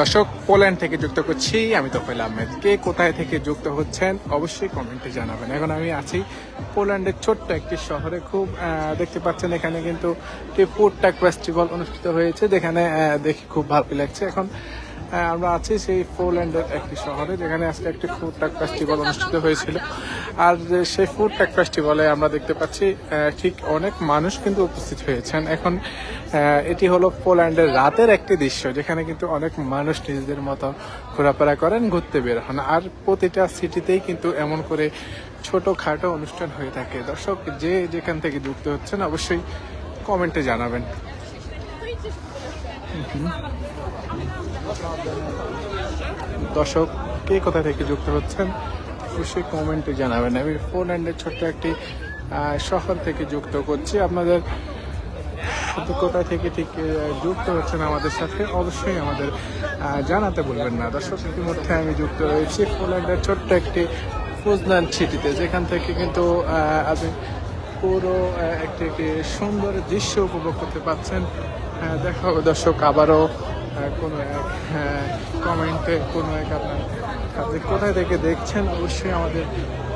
দর্শক, পোল্যান্ড থেকে যুক্ত করছি। আমি তোফেল আহমেদ। কে কোথায় থেকে যুক্ত হচ্ছেন অবশ্যই কমেন্টে জানাবেন। এখন আমি আছি পোল্যান্ডের ছোট্ট একটি শহরে। খুব দেখতে পাচ্ছেন এখানে কিন্তু ফুড ট্যাক ফেস্টিভ্যাল অনুষ্ঠিত হয়েছে। যেখানে দেখি খুব ভালো লাগছে। এখন আমরা আছি সেই পোল্যান্ডের একটি শহরে, যেখানে আজকে একটি ফুড ট্যাক ফেস্টিভ্যাল অনুষ্ঠিত হয়েছিল। আর সেই ফুড ট্যাক ফেস্টিভ্যালে আমরা দেখতে পাচ্ছি ঠিক অনেক মানুষ কিন্তু উপস্থিত হয়েছেন। এখন এটি হলো পোল্যান্ডের রাতের একটি দৃশ্য, যেখানে কিন্তু অনেক মানুষ নিজেদের মতো ঘোরাফেরা করেন, ঘুরতে বের হন। আর প্রতিটা সিটিতেই কিন্তু এমন করে ছোটখাটো অনুষ্ঠান হয়ে থাকে। দর্শক, যে যেখান থেকে যুক্ত হচ্ছেন, অবশ্যই কমেন্টে জানাবেন। দর্শক কে কোথা থেকে যুক্ত হচ্ছেন? অবশ্যই কমেন্টে জানাবেন। আমি পোল্যান্ডের ছোট্ট একটি শহর থেকে যুক্ত করছি। আপনাদের কোথা থেকে ঠিক যুক্ত হচ্ছেন আমাদের সাথে অবশ্যই আমাদের জানাতে বলবেন না। দর্শক ইতিমধ্যে আমি যুক্ত রয়েছি পোল্যান্ডের ছোট্ট একটি ফুজনান সিটিতে যেখান থেকে কিন্তু আপনি পুরো একটি একটি সুন্দর দৃশ্য উপভোগ করতে পাচ্ছেন। আহ, দেখা দর্শক আবারও। কোনো এক কমেন্টে কোনো এক আপনার আপনি কোথায় থেকে দেখছেন অবশ্যই আমাদের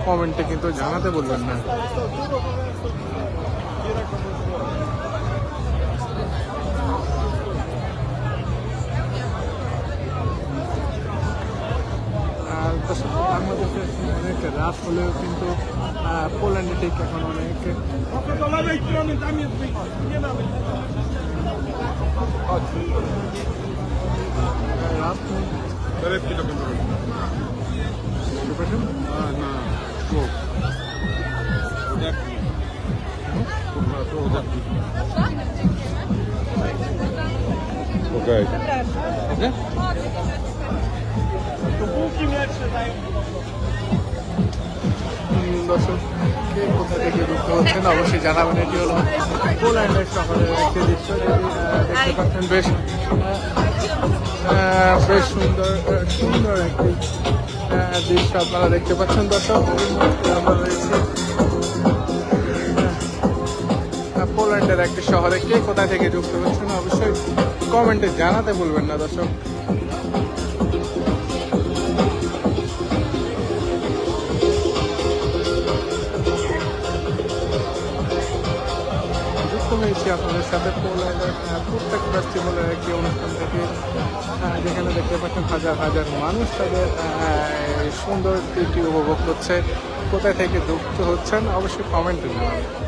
কমেন্টে কিন্তু জানাতে বলবেন না বাংলাদেশে অনেক রাত হলেও কিন্তু পোল্যান্ডে ঠিক এখন অনেক আহ, রাত নেই। Torebki dokunuyorum. Przepraszam? A, na szkło. Odepki. Kurwa, to odepki. Okej. Okay. উম, দর্শক কোথা থেকে যুক্ত হচ্ছেন অবশ্যই জানাবেন এটি বেশ সুন্দর সুন্দর একটি দৃশ্য আপনারা দেখতে পাচ্ছেন, দর্শক। আমরা রয়েছি পোল্যান্ডের একটি শহরে। কে কোথা থেকে যুক্ত হচ্ছেন অবশ্যই কমেন্টে জানাতে বলবেন না, দর্শক। যুক্ত আপনাদের সাথে পোল্যান্ডের প্রত্যেক ফেস্টিভ্যালের একটি অনুষ্ঠান থেকে। যেখানে দেখতে পাচ্ছেন হাজার হাজার মানুষ তাদের সুন্দর দিনটি উপভোগ করছে। কোথায় থেকে দুঃখ হচ্ছেন, অবশ্যই কমেন্টে জানাবেন।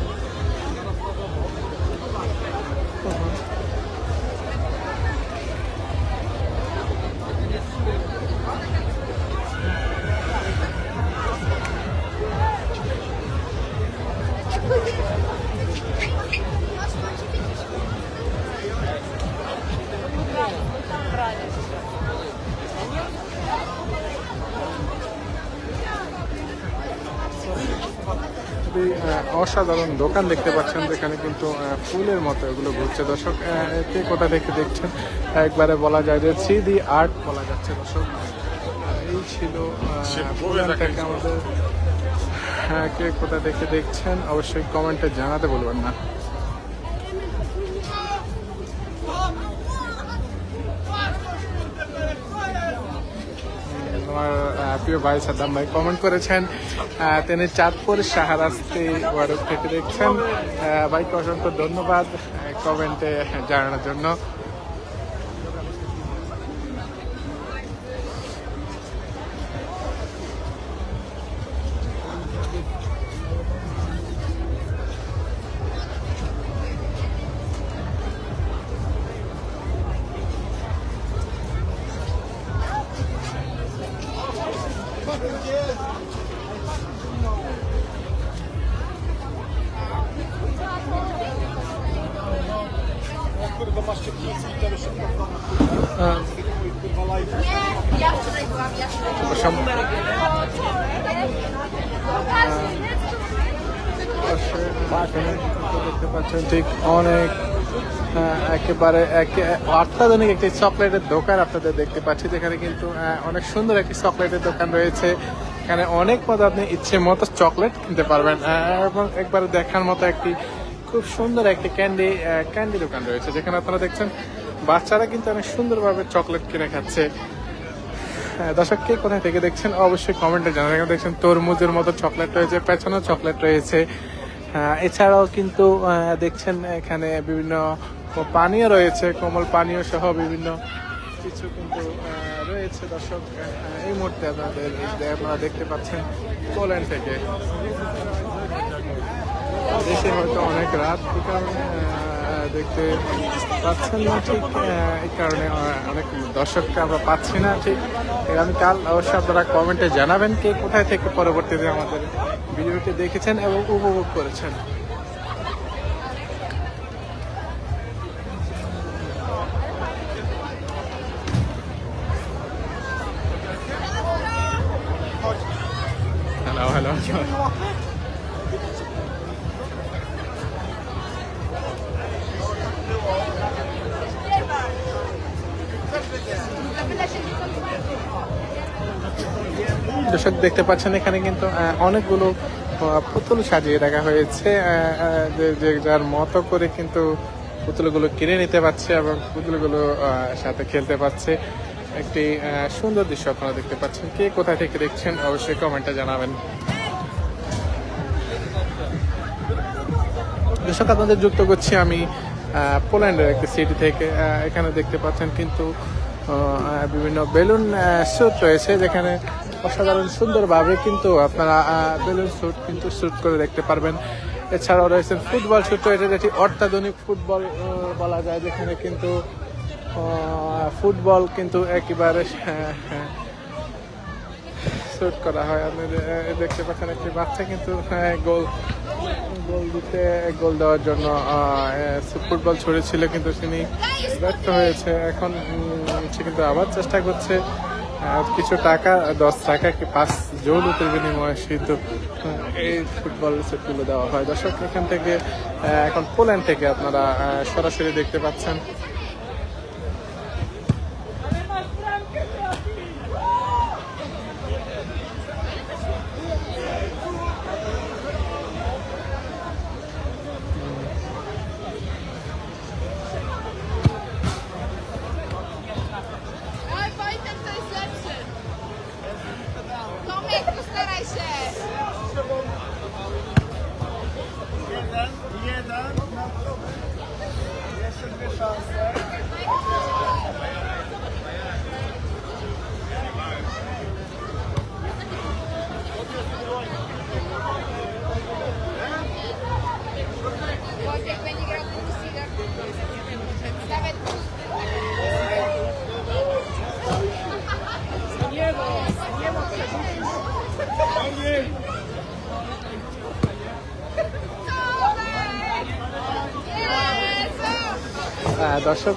খুবই অসাধারণ দোকান দেখতে পাচ্ছেন যেখানে কিন্তু ফুলের মতো এগুলো ঘুরছে। দর্শক কে কোথা থেকে দেখছেন? একবারে বলা যায় যে থ্রি ডি আর্ট বলা যাচ্ছে দর্শক। এই ছিল। আমাদের হ্যাঁ কে কোথা দেখে দেখছেন? অবশ্যই কমেন্টে জানাতে বলবেন না। আমার প্রিয় ভাই সাদ্দাম ভাই কমেন্ট করেছেন। তিনি চাঁদপুর শাহরাস্তি ওয়ার্ড থেকে দেখছেন। ভাইকে অসংখ্য ধন্যবাদ কমেন্টে জানানোর জন্য। দেখতে পাচ্ছেন ঠিক অনেক একেবারে একে অত্যাধুনিক একটি চকলেটের দোকান আপনাদের দেখতে পাচ্ছি, যেখানে কিন্তু অনেক সুন্দর একটি চকলেটের দোকান রয়েছে। এখানে অনেক মতো আপনি ইচ্ছে মতো চকলেট কিনতে পারবেন এবং একবারে দেখার মতো একটি খুব সুন্দর একটি ক্যান্ডি ক্যান্ডি দোকান রয়েছে, যেখানে আপনারা দেখছেন, বাচ্চারা কিন্তু অনেক সুন্দরভাবে চকলেট কিনে খাচ্ছে। দর্শক, কে কোথায় থেকে দেখছেন, অবশ্যই কমেন্টে জানাবেন। দেখছেন তরমুজের মতো চকলেট রয়েছে, পেছনে চকলেট রয়েছে। এছাড়াও কিন্তু দেখছেন এখানে বিভিন্ন পানীয় রয়েছে, কোমল পানীয় সহ বিভিন্ন কিছু কিন্তু রয়েছে। দর্শক এই মুহূর্তে আপনাদের আপনারা দেখতে পাচ্ছেন পোল্যান্ড থেকে। দেশে হয়তো অনেক রাত দেখতে পাচ্ছেন না ঠিক এই কারণে অনেক দর্শককে আমরা পাচ্ছি না ঠিক। আগামীকাল অবশ্যই আপনারা কমেন্টে জানাবেন কে কোথায় থেকে পরবর্তীতে আমাদের ভিডিওটি দেখেছেন এবং উপভোগ করেছেন। দর্শক দেখতে পাচ্ছেন এখানে কিন্তু অনেকগুলো পুতুল সাজিয়ে রাখা হয়েছে যে- যার মতো করে কিন্তু পুতুলগুলো কিনে নিতে পারছে এবং পুতুলগুলো সাথে খেলতে পারছে। একটি সুন্দর দৃশ্য আপনারা দেখতে পাচ্ছেন। কে কোথায় থেকে দেখছেন অবশ্যই কমেন্টে জানাবেন। দর্শক, আপনাদের যুক্ত করছি আমি পোল্যান্ডের একটি সিটি থেকে। এখানে দেখতে পাচ্ছেন কিন্তু বিভিন্ন বেলুন স্যুট রয়েছে যেখানে অসাধারণ সুন্দরভাবে কিন্তু আপনারা বেলুন শ্যুট কিন্তু স্যুট করে দেখতে পারবেন। এছাড়াও রয়েছে ফুটবল স্যুট এটা যেটি অত্যাধুনিক ফুটবল বলা যায় যেখানে কিন্তু ফুটবল কিন্তু একেবারে হ্যাঁ, হ্যাঁ, শুট করা হয়। আপনি দেখতে পাচ্ছেন একটি বাচ্চা কিন্তু হ্যাঁ, গোল গোল দিতে গোল দেওয়ার জন্য ফুটবল ছড়েছিল কিন্তু তিনি ব্যর্থ হয়েছে। এখন সে কিন্তু আবার চেষ্টা করছে। কিছু টাকা, দশ টাকা কি পাঁচ জৌলুতের বিনিময়ে কিন্তু এই ফুটবল সেটগুলো দেওয়া হয়। দর্শক, এখান থেকে এখন পোল্যান্ড থেকে আপনারা সরাসরি দেখতে পাচ্ছেন। Jeden. Jeszcze dwie szanse. দর্শক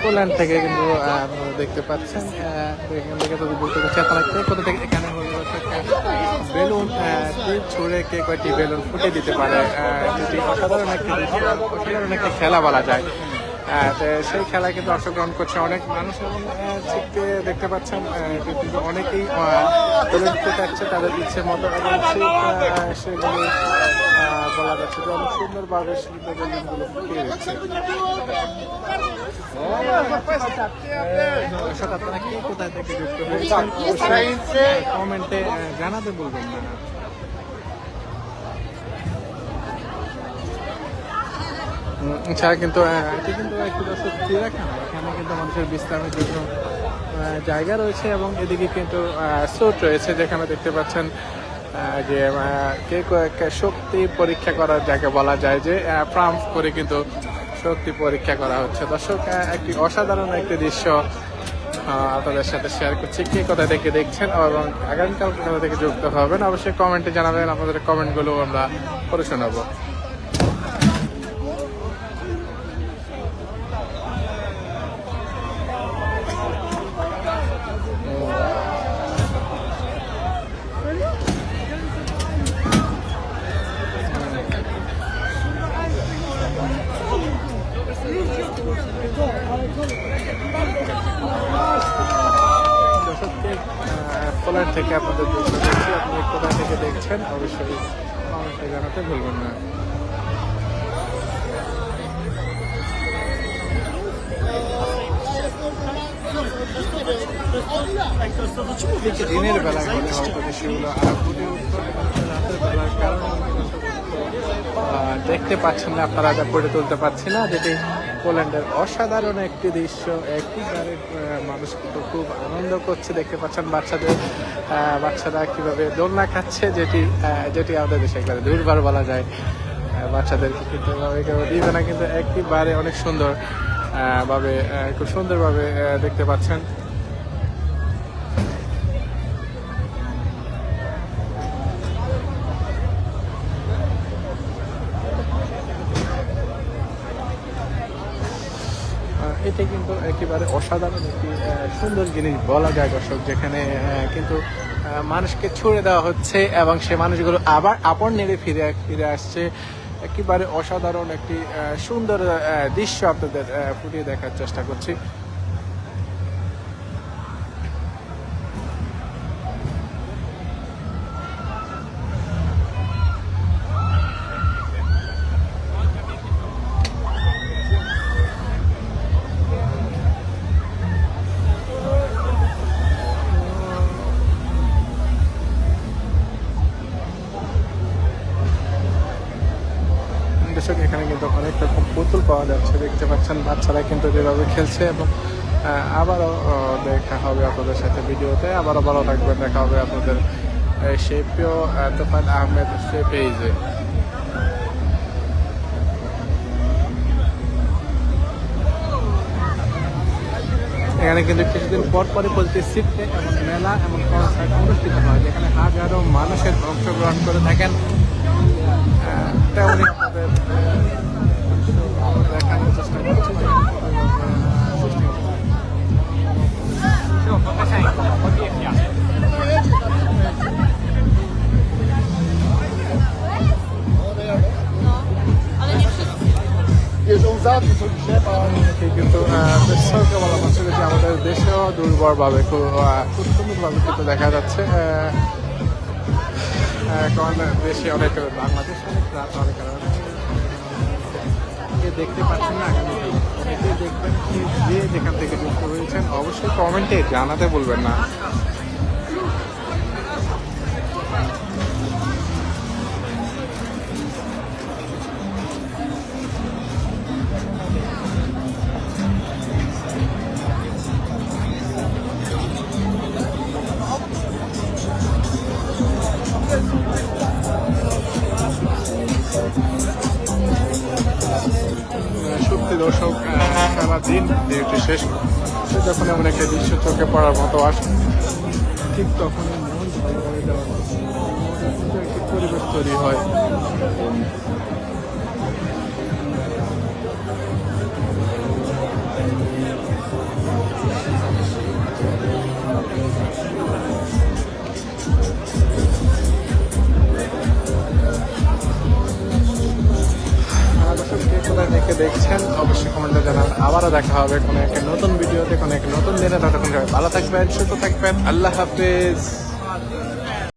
পোল্যান্ড থেকে কিন্তু দেখতে পাচ্ছেন এখান থেকে যদি বলতে পারছি আপনারা কে কোথা থেকে এখানে হলো হচ্ছে বেলুন ছুঁড়ে কে কয়টি বেলুন ফুটে দিতে পারে যেটি অসাধারণ একটি অসাধারণ একটি খেলা বলা যায়। তো সেই খেলায় কিন্তু অংশগ্রহণ করছে অনেক মানুষ আহ, দেখতে পাচ্ছেন কিন্তু অনেকেই ফুটাচ্ছে তাদের ইচ্ছে মতো এবং সেগুলো বলা যাচ্ছে যে অনেক হয়েছেন কমেন্টে জানাতে বলবেন এছাড়া কিন্তু এটি কিন্তু চিড়িয়াখানা এখানে কিন্তু মানুষের বিশ্রামের জন্য জায়গা রয়েছে এবং এদিকে কিন্তু স্রোত রয়েছে, যেখানে দেখতে পাচ্ছেন যে কে শক্তি পরীক্ষা করা যাকে বলা যায় যে ফ্রাম করে কিন্তু শক্তি পরীক্ষা করা হচ্ছে। দর্শক একটি অসাধারণ একটি দৃশ্য আপনাদের সাথে শেয়ার করছি। কে কোথা থেকে দেখছেন এবং আগামীকাল কোথা থেকে যুক্ত হবেন, অবশ্যই কমেন্টে জানাবেন। আপনাদের কমেন্টগুলো আমরা পড়ে শোনাবো। কোলার থেকে আপনাদের দেখছি আপনি কোথায় থেকে দেখছেন অবশ্যই কমেন্টে জানাতে ভুলবেন না। দিনের বেলা ঘটে হয়তো সেগুলো আর ফুটে উঠতো রাতের বেলার কারণে দেখতে পাচ্ছেন না আপনারা করে তুলতে পারছি না। যেটি পোল্যান্ডের অসাধারণ একটি দৃশ্য একেবারে আহ, মানুষ কিন্তু খুব আনন্দ করছে। দেখতে পাচ্ছেন বাচ্চাদের বাচ্চারা কীভাবে দোলনা খাচ্ছে যেটি যেটি আমাদের দেশে একবারে দুর্বার বলা যায়। বাচ্চাদেরকে কিন্তু দিবে না কিন্তু একেবারে অনেক সুন্দর ভাবে খুব সুন্দরভাবে দেখতে পাচ্ছেন। এটা কিন্তু একেবারে অসাধারণ একটি সুন্দর জিনিস বলা যায় দর্শক, যেখানে কিন্তু মানুষকে ছুড়ে দেওয়া হচ্ছে এবং সে মানুষগুলো আবার আপন নেড়ে ফিরে ফিরে আসছে। একেবারে অসাধারণ একটি সুন্দর দৃশ্য আপনাদের ফুটিয়ে দেখার চেষ্টা করছি। দেখতে পাচ্ছেন বাচ্চারা কিন্তু যেভাবে খেলছে এবং আবারও দেখা হবে আপনাদের সাথে ভিডিওতে। আবারও ভালো থাকবেন, দেখা হবে আপনাদের সেই তোফান আহমেদ সে পেজে। এখানে কিন্তু কিছুদিন পর পরই বলতে সিটে এবং মেলা এবং কনসার্ট অনুষ্ঠিত হয়, যেখানে হাজারো মানুষের অংশগ্রহণ করে থাকেন। দুর্বলভাবে খুব সুন্দর সুন্দরভাবে কিন্তু দেখা যাচ্ছে কারণ দেশে অনেক বাংলাদেশ, অনেক রাত দেখতে পাচ্ছেন না দেখবেন যে যেখান থেকে যুক্ত হয়েছেন, অবশ্যই কমেন্টে জানাতে বলবেন না। ডিউটি শেষ। যখন এমন একটা দৃশ্য চোখে পড়ার মতো আসে, ঠিক তখন পরিবেশ তৈরি হয়। দেখা হবে কোনো একটা নতুন ভিডিওতে, কোনো একটা নতুন দিনে। ততক্ষণ ভালো থাকবেন, সুস্থ থাকবেন। আল্লাহ হাফিজ।